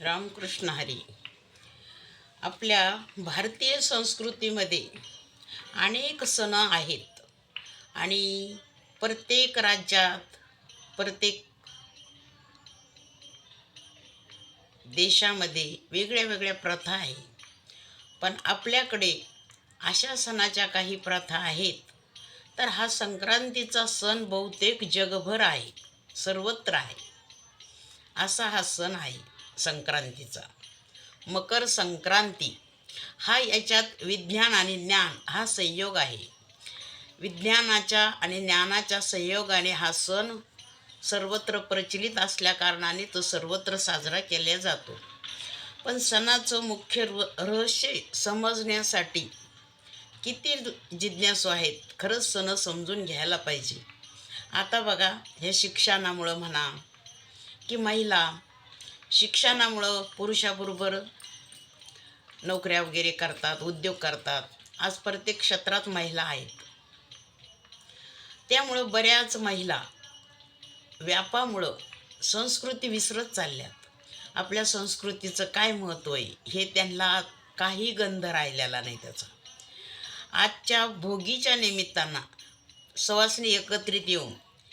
रामकृष्ण हरी. आपल्या भारतीय संस्कृतीमध्ये अनेक सण आहेत आणि प्रत्येक राज्यात प्रत्येक देशामध्ये वेगळ्या वेगळ्या प्रथा आहे पण आपल्याकडे अशा सणाच्या काही प्रथा आहेत तर हा संक्रांतीचा सण बहुतेक जगभर आहे सर्वत्र आहे. असा हा सण आहे. संक्रांतीचा. मकर संक्रांती. हा याच्यात विज्ञान आणि ज्ञान हा संयोग आहे. विज्ञानाच्या आणि ज्ञानाच्या संयोगाने हा सण सर्वत्र प्रचलित असल्याकारणाने तो सर्वत्र साजरा केला जातो. पण सणाचं मुख्य र रहस्य समजण्यासाठी किती जिज्ञासू आहेत खरंच सण समजून घ्यायला पाहिजे. आता बघा हे शिक्षणामुळं म्हणा की महिला शिक्षणामुळं पुरुषाबरोबर नोकऱ्या वगैरे करतात उद्योग करतात. आज प्रत्येक क्षेत्रात महिला आहेत. त्यामुळं बऱ्याच महिला व्यापामुळं संस्कृती विसरत चालल्यात. आपल्या संस्कृतीचं काय महत्त्व आहे हे त्यांना काही गंध राहिलेला नाही त्याचा. आजच्या भोगीच्या निमित्तानं सवासनी एकत्रित येऊन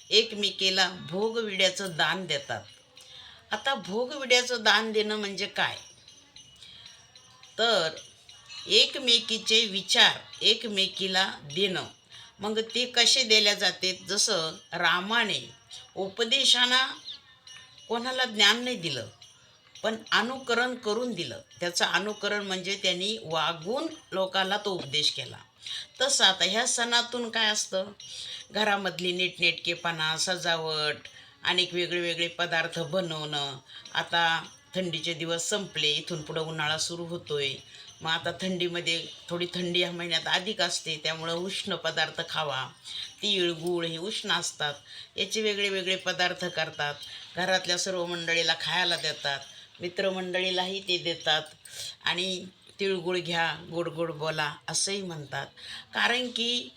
एकमेकीला भोगविड्याचं दान देतात. आता भोगविड्याचं दान देणं म्हणजे काय? तर एकमेकीचे विचार एकमेकीला देणं. मग ते कसे दिल्या जाते? जसं रामाने उपदेशांना कोणाला ज्ञान नाही दिलं पण अनुकरण करून दिलं. त्याचं अनुकरण म्हणजे त्यांनी वागून लोकाला तो उपदेश केला. तसं आता ह्या सणातून काय असतं? घरामधली नीटनेटकेपणा सजावट अनेक वेगळे वेगळे पदार्थ बनवणं. आता थंडीचे दिवस संपले इथून पुढं उन्हाळा सुरू होतो आहे मग आता थंडीमध्ये थोडी थंडी ह्या महिन्यात अधिक असते त्यामुळं उष्ण पदार्थ खावा. तीळ गूळ हे उष्ण असतात. याचे वेगळे वेगळे पदार्थ करतात. घरातल्या सर्व मंडळीला खायला देतात. मित्रमंडळीलाही ते देतात. आणि तिळगुळ घ्या गोड गोड बोला असंही म्हणतात. कारण की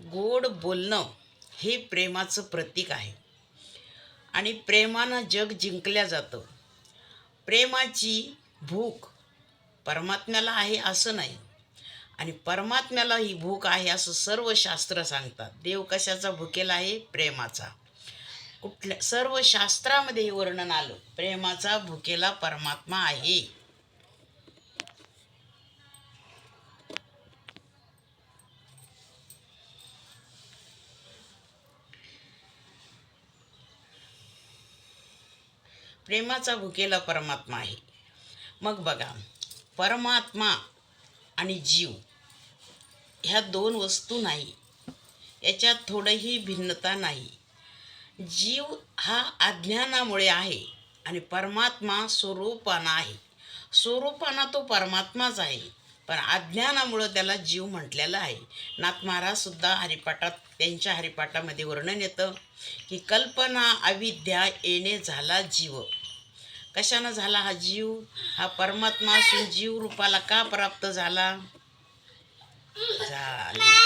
गोड बोलणं हे प्रेमाचं प्रतीक आहे. आणि प्रेमानं जग जिंकल्या जातं. प्रेमाची भूक परमात्म्याला आहे असं नाही. आणि परमात्म्याला ही भूक आहे असं सर्व शास्त्र सांगतात. देव कशाचा भुकेला आहे? प्रेमाचा. कुठल्या सर्व शास्त्रामध्ये वर्णन आलं. प्रेमाचा भुकेला परमात्मा आहे. प्रेमाचा भुकेला परमात्मा आहे. मग बघा परमात्मा आणि जीव ह्या दोन वस्तू नाही याच्यात थोडंही भिन्नता नाही. जीव हा अज्ञानामुळे आहे आणि परमात्मा स्वरूपाना आहे. स्वरूपाना तो परमात्माच आहे पण अज्ञानामुळं त्याला जीव म्हटलेला आहे. नाथ महाराजसुद्धा हरिपाठात त्यांच्या हरिपाठामध्ये वर्णन येतं की कल्पना अविद्या येणे झाला जीव. कशानं झाला हा जीव? हा परमात्मा असून जीव रूपाला का प्राप्त झाला? झाली.